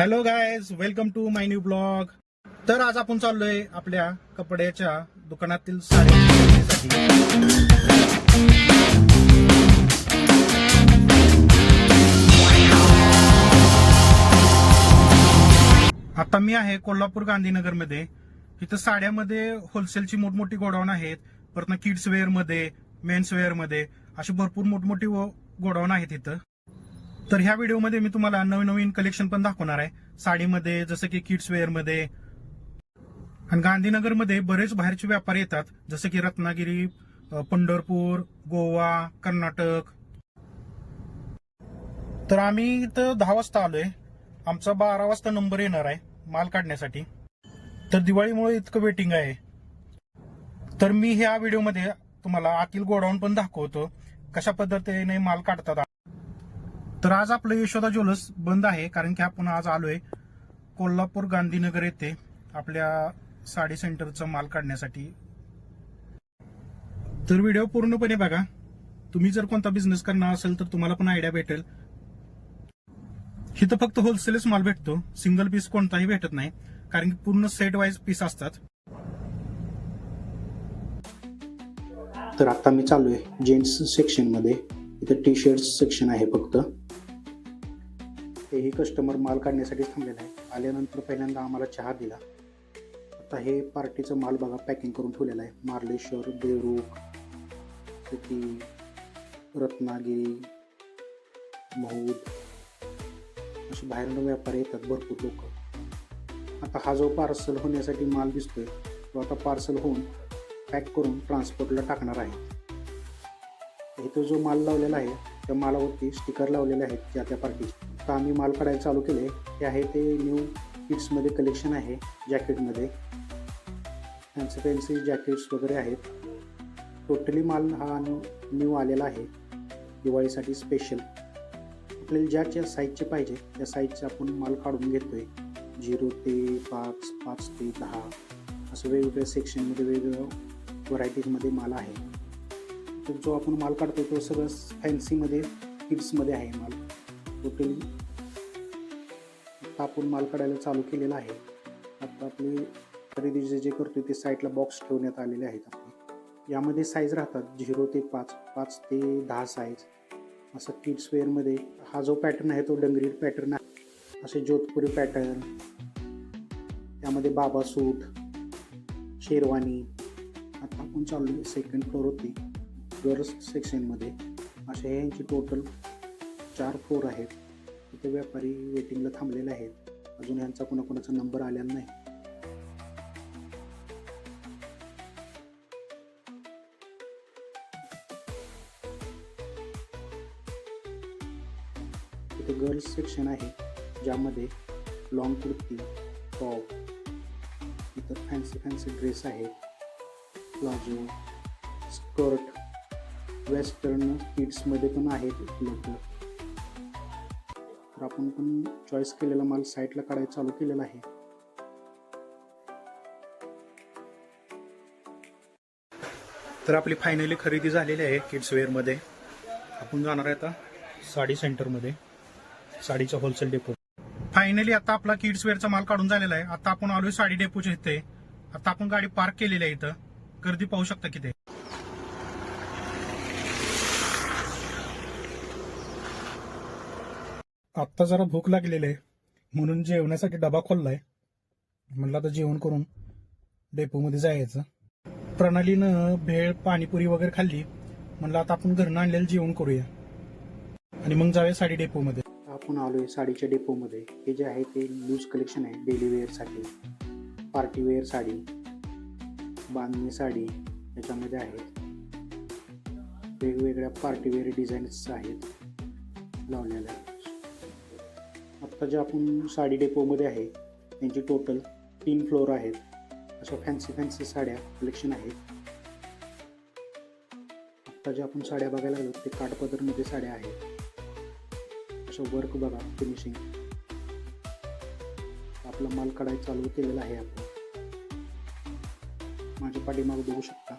Hello guys welcome to my new blog तर आज आपण चाललोय आपल्या कपड्याच्या दुकानातील साड्या आता मी आहे कोल्हापूर गांधीनगरमध्ये. इथं साड्यामध्ये होलसेलची मोठमोठी गोडाऊन आहेत. परत किड्स वेअरमध्ये मेन्स वेअरमध्ये अशी भरपूर मोठमोठी गोडाऊन आहेत इथं. तर ह्या व्हिडिओमध्ये मी तुम्हाला नवीन नवीन कलेक्शन पण दाखवणार आहे. साडीमध्ये जसं की किड्स वेअरमध्ये. आणि गांधीनगरमध्ये बरेच बाहेरचे व्यापारी येतात. जसं की रत्नागिरी पंढरपूर गोवा कर्नाटक. तर आम्ही इथं दहा वाजता आलोय. आमचा बारा वाजता नंबर येणार आहे माल काढण्यासाठी. तर दिवाळीमुळे इतकं वेटिंग आहे. तर मी ह्या व्हिडिओमध्ये तुम्हाला आतील गोडाऊन पण दाखवतो. कशा पद्धतीने माल काढतात तर आज आपलं यशोदा ज्वेलर्स बंद आहे कारण की आपण आज आलोय कोल्हापूर गांधीनगर येथे आपल्या साडी सेंटरचा माल काढण्यासाठी. तर व्हिडिओ पूर्णपणे बघा. तुम्ही जर कोणता बिझनेस करणार असेल तर तुम्हाला पण आयडिया भेटेल. इथं फक्त होलसेलच माल भेटतो. सिंगल पीस कोणताही भेटत नाही कारण की पूर्ण सेट वाईज पीस असतात. तर आता मी चालू आहे जेंट्स सेक्शनमध्ये इथं टी शर्ट सेक्शन आहे फक्त. तेही कस्टमर माल काढण्यासाठी थांबलेला आहे आल्यानंतर पहिल्यांदा आम्हाला चहा दिला. आता हे पार्टीचं माल बघा पॅकिंग करून ठेवलेलं आहे. मार्लेश्वर देवरूख सिटी रत्नागिरी महूद असे बाहेरून व्यापारी येतात भरपूर लोक. आता हा जो पार्सल होण्यासाठी माल दिसतोय तो आता पार्सल होऊन पॅक करून ट्रान्सपोर्टला टाकणार आहे. इथं जो माल लावलेला आहे त्या मालावरती स्टिकर लावलेले आहेत त्या त्या पार्टीचे तर आम्ही माल काढायला चालू केले. हे आहे ते न्यू किट्समध्ये कलेक्शन आहे जॅकेटमध्ये फॅन्सी फॅन्सी जॅकेट्स वगैरे आहेत. टोटली माल हा न्यू आलेला आहे. दिवाळीसाठी स्पेशल आपल्याला ज्या ज्या साईजचे पाहिजे त्या साईजचे आपण माल काढून घेतो आहे झिरो ते पाच पाच ते दहा. असं वेगवेगळ्या सेक्शनमध्ये वेगवेगळ्या व्हरायटीजमध्ये माल आहे. तर जो आपण माल काढतो तो सगळं फॅन्सीमध्ये किड्समध्ये आहे माल. टोटली आता आपण माल काढायला चालू केलेला आहे. आता आपले खरेदी जे जे करतो ते साईडला बॉक्स ठेवण्यात आलेले आहेत आपले. यामध्ये साईज राहतात झिरो ते पाच पाच ते दहा साईज असं किड्स वेअरमध्ये हा जो पॅटर्न आहे तो डंगरीड पॅटर्न आहे. असे जोधपुरी पॅटर्न त्यामध्ये बाबा सूट शेरवानी. आता आपण चाललो आहे सेकंड फ्लोर होती गर्ल्स सेक्शनमध्ये असे यांची टोटल चार फ्लोर आहेत. तिथे व्यापारी वेटिंगला थांबलेले आहेत. अजून यांचा कोणाकोणाचा नंबर आलेला नाही. तिथे गर्ल्स सेक्शन आहे ज्यामध्ये लॉंग कुर्ती टॉप इतर फॅन्सी फॅन्सी ड्रेस आहेत प्लाझो स्कर्ट वेस्टर्न किड्समध्ये पण आहेत. उपलब्ध तर आपण पण चॉईस केलेला माल साईडला काढायला चालू केलेला आहे. तर आपली फायनली खरेदी झालेली आहे किड्स वेअरमध्ये आपण जाणार आहे आता साडी सेंटरमध्ये साडीचा होलसेल डेपो फायनली आता आपला किड्स वेअरचा माल काढून झालेला आहे. आता आपण आलोय साडी डेपोच्या इथे. आता आपण गाडी पार्क केलेली आहे इथं. गर्दी पाहू शकता किती आत्ता जरा भूक लागलेली आहे. म्हणून जेवणासाठी डबा खोललाय. म्हणलं आता जेवण करून डेपोमध्ये जायचं. प्रणालीनं भेळ पाणीपुरी वगैरे खाल्ली. म्हणलं आता आपण घरनं आणलेलं जेवण करूया. आणि मग जाऊया साडी डेपोमध्ये. आपण आलोय साडीच्या डेपोमध्ये. हे जे आहे ते लूज कलेक्शन आहे. डेली वेअरसाठी पार्टी वेअर साडी. बांधणी साडी याच्यामध्ये आहेत वेगवेगळ्या पार्टीवेअर डिझाईन्स आहेत लावलेल्या. आत्ता जे आपण साडी डेपोमध्ये आहे त्यांची टोटल तीन फ्लोअर आहेत. अशा फॅन्सी फॅन्सी साड्या कलेक्शन आहेत. आत्ता ज्या आपण साड्या बघायला लागलो ते काठपदरमध्ये साड्या आहेत. असं वर्क बघा फिनिशिंग आपला माल काढायला चालू केलेला आहे आपण माझ्या पाठीमाग बघू शकता.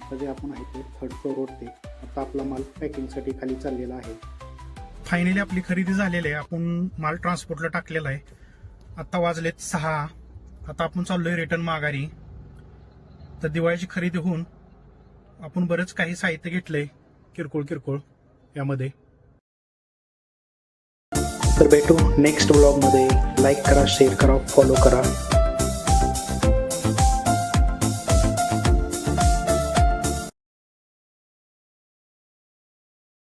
आता जे आपण आहे ते थर्ड फ्लोअरवरती आता आपला माल पॅकिंगसाठी खाली चाललेला आहे. फायनली आपली खरेदी झालेली आहे. आपण माल ट्रान्सपोर्टला टाकलेला आहे. आत्ता वाजलेत सहा. आता आपण चाललोय रिटर्न माघारी. तर दिवाळीची खरेदी होऊन आपण बरंच काही साहित्य घेतलंय. किरकोळ किरकोळ यामध्ये. तर भेटू नेक्स्ट ब्लॉगमध्ये लाईक करा शेअर करा फॉलो करा.